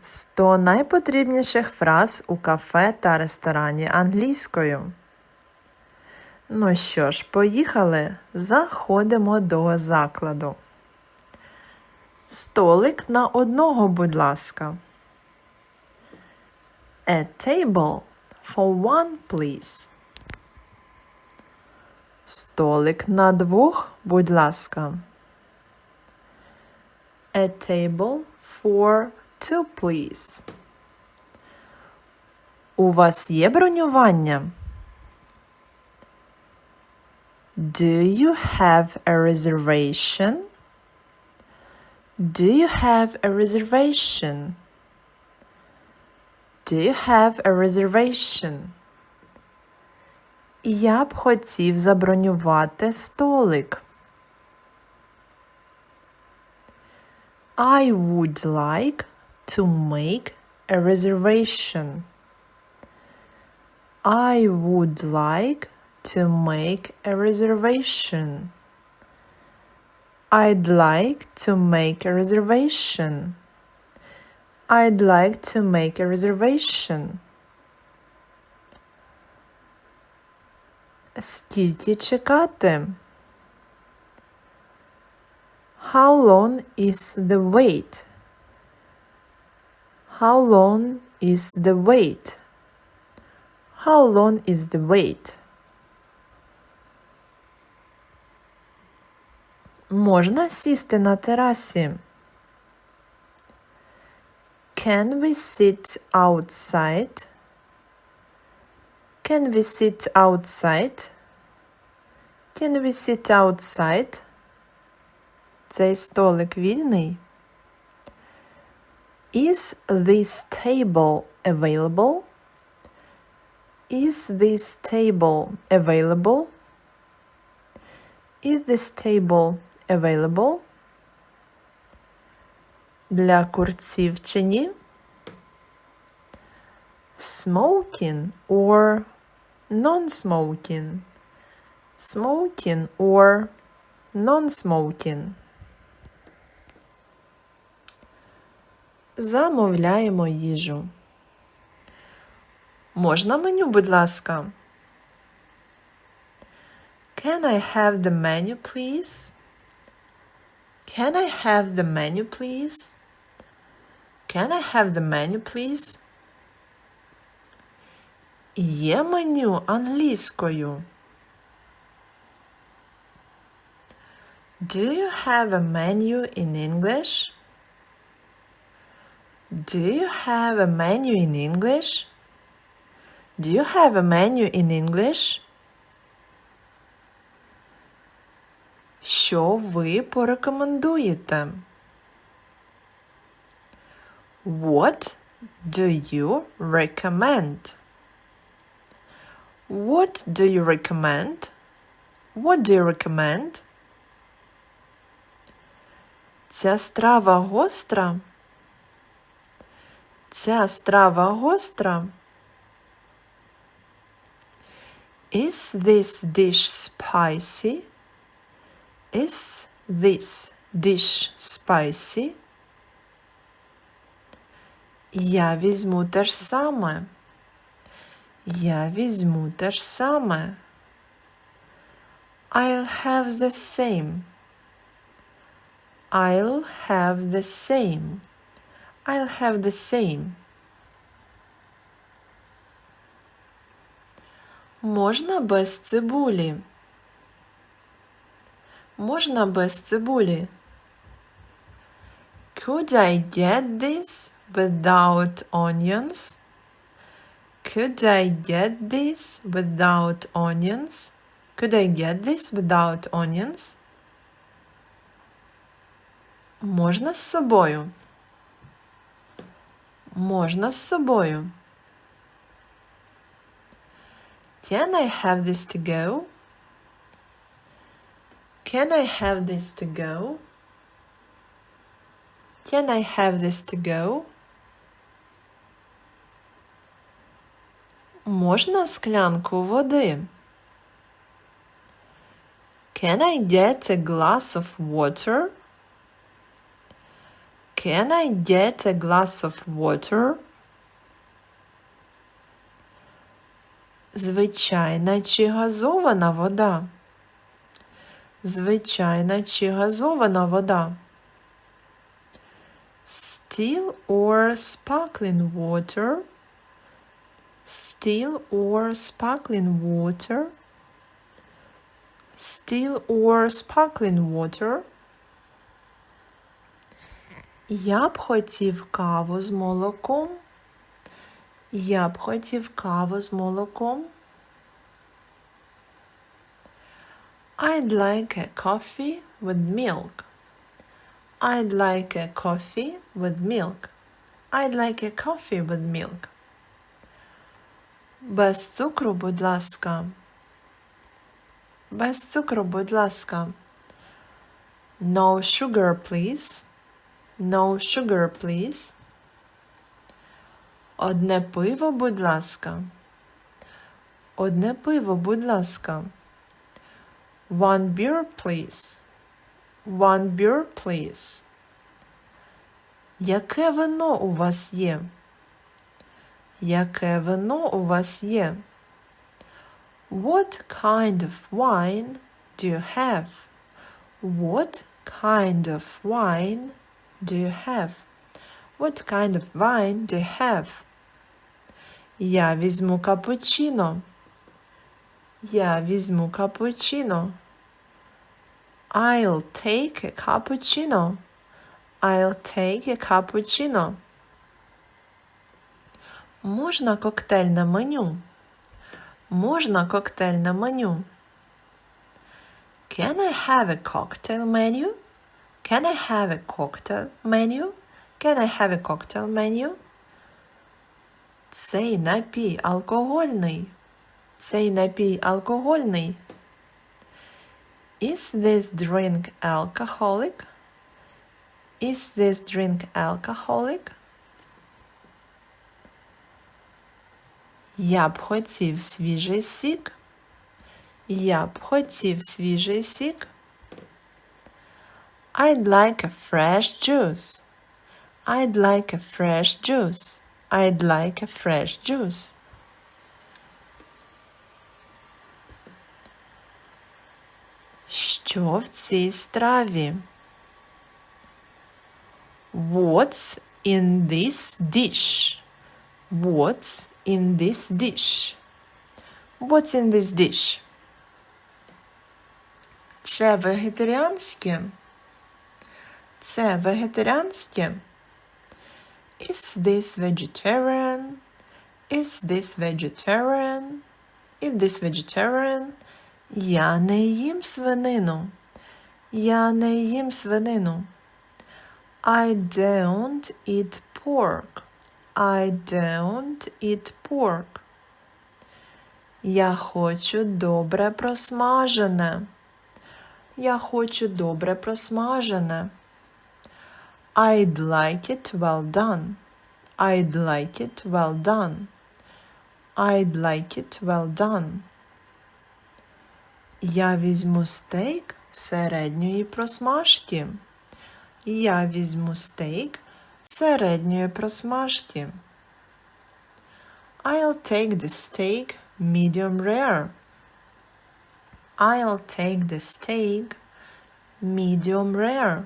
100 найпотрібніших фраз у кафе та ресторані англійською. Ну що ж, поїхали. Заходимо до закладу. Столик на одного, будь ласка. A table for one, please. Столик на двох, будь ласка. A table for two, please. У вас є бронювання? Do you have a reservation? Do you have a reservation? Do you have a reservation? Я б хотів забронювати столик. I would like to make a reservation. I would like to make a reservation. I'd like to make a reservation. I'd like to make a reservation. Скільки чекати? How long is the wait? How long is the wait? How long is the wait? Можна сісти на терасі? Can we sit outside? Can we sit outside? Can we sit outside? Цей столик вільний? Is this table available? Is this table available? Is this table available? Для курців чи ні? Smoking or non-smoking? Smoking or non-smoking? Замовляємо їжу. Можна меню, будь ласка? Can I have the menu, please? Can I have the menu, please? Can I have the menu, please? Є меню англійською. Do you have a menu in English? Do you have a menu in English? Do you have a menu in English? Що ви порекомендуєте? What do you recommend? What do you recommend? What do you recommend? Ця страва гостра. Ця страва гостра. Is this dish spicy? Is this dish spicy? Я візьму те ж саме. Я візьму те ж саме. I'll have the same. I'll have the same. I'll have the same. Можна без цибулі? Можна без цибулі? Could I get this without onions? Could I get this without onions? Could I get this without onions? Можна з собою? Можна з собою? Can I have this to go? Can I have this to go? Can I have this to go? Можна склянку води? Can I get a glass of water? Can I get a glass of water? Звичайна чи газована вода? Звичайна чи газована вода? Still or sparkling water? Still or sparkling water? Still or sparkling water? Я б хотів каву з молоком. Я б хотів каву з молоком. I'd like a coffee with milk. I'd like a coffee with milk. I'd like a coffee with milk. Без цукру, будь ласка. Без цукру, будь ласка. No sugar, please. No sugar, please. Одне пиво, будь ласка. Одне пиво, будь ласка. One beer, please. One beer, please. Яке вино у вас є? Яке вино у вас є? What kind of wine do you have? What kind of wine do you have? What kind of wine do you have? Я візьму капучино. Я візьму капучино. I'll take a cappuccino. I'll take a cappuccino. Можна коктейльне меню? Можна коктейльне меню? Can I have a cocktail menu? Can I have a cocktail menu? Can I have a cocktail menu? Цей напій алкогольний. Цей напій алкогольний. Is this drink alcoholic? Is this drink alcoholic? Я б хотів свіжий сік. Я б хотів свіжий сік. I'd like a fresh juice. I'd like a fresh juice. I'd like a fresh juice. Що в цій страві? What's in this dish? What's in this dish? What's in this dish? Це вегетаріанське. Це вегетаріанське. Is this vegetarian? Is this vegetarian? Is this vegetarian? Я не їм свинину. Я не їм свинину. I don't eat pork. I don't eat pork. Я хочу добре просмажене. Я хочу добре просмажене. I'd like it well done. I'd like it well done. I'd like it well done. Я візьму стейк середньої просмажки. Я візьму стейк середньої просмажки. I'll take the steak medium rare. I'll take the steak medium rare.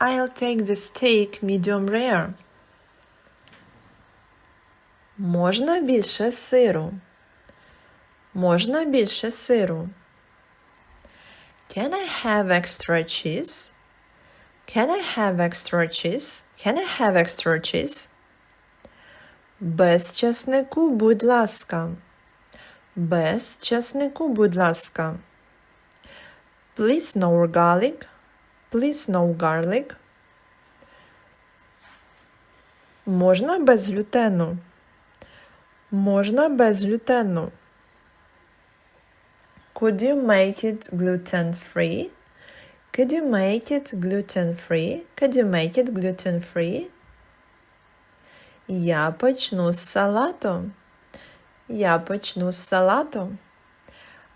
I'll take the steak medium rare. Можна більше сиру? Можна більше сиру? Can I have extra cheese? Can I have extra cheese? Can I have extra cheese? Без часнику, будь ласка. Без часнику, будь ласка. Please no garlic. Please no garlic. Можна без глютену? Можна без глютену. Could you make it gluten free? Could you make it gluten free? Could you make it gluten free? Я почну з салату. Я почну з салату.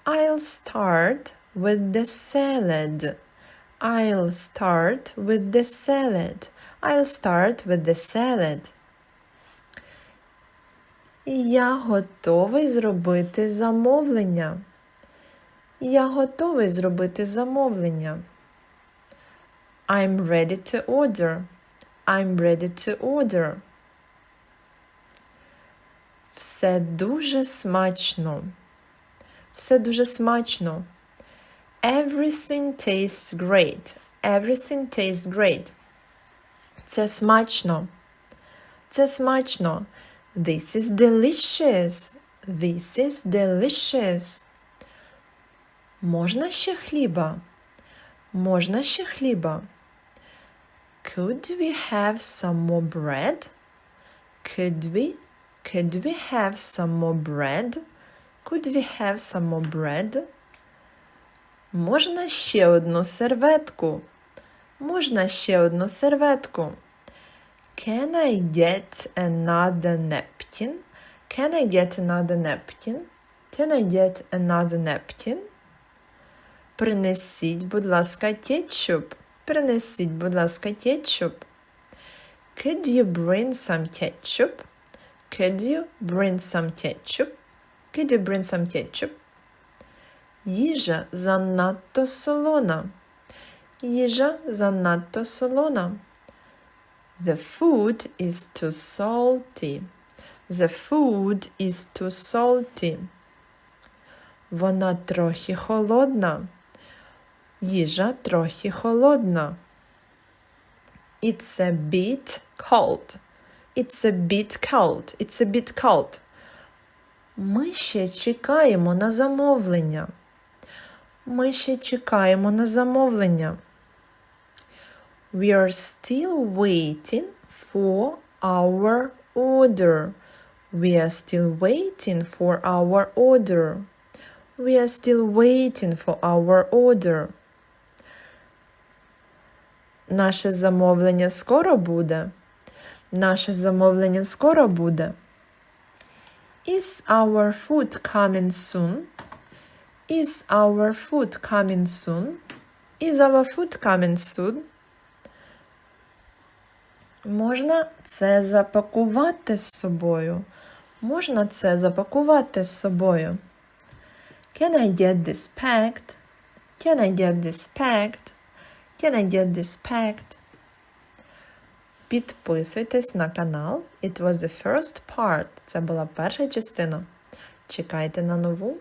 I'll start with the salad. I'll start with the salad. I'll start with the salad. Я готовий зробити замовлення. Я готовий зробити замовлення. I'm ready to order. I'm ready to order. Все дуже смачно. Все дуже смачно. Everything tastes great. Everything tastes great. Це смачно. Це смачно. This is delicious. This is delicious. Можна ще хліба? Можна ще хліба? Could we have some more bread? Could we? Could we have some more bread? Could we have some more bread? Можна ще одну серветку? Можна ще одну серветку? Can I get another napkin? Can I get another napkin? Can I get another napkin? Принесіть, будь ласка, кетчуп. Принесіть, будь ласка, кетчуп. Could you bring some ketchup? Could you bring some ketchup? Could you bring some ketchup? Їжа занадто солона. Їжа занадто солона. The food is too salty. The food is too salty. Вона трохи холодна. Їжа трохи холодна. It's a bit cold. It's a bit cold. It's a bit cold. Ми ще чекаємо на замовлення. Ми ще чекаємо на замовлення. We are still waiting for our order. We are still waiting for our order. We are still waiting for our order. Наше замовлення скоро буде. Наше замовлення скоро буде. Is our food coming soon? Is our food coming soon? Is our food coming soon? Можна це запакувати з собою. Можна це запакувати з собою. Can I get this packed? Can I get this packed? Can I get this packed? Підписуйтесь на канал. It was the first part. Це була перша частина. Чекайте на нову.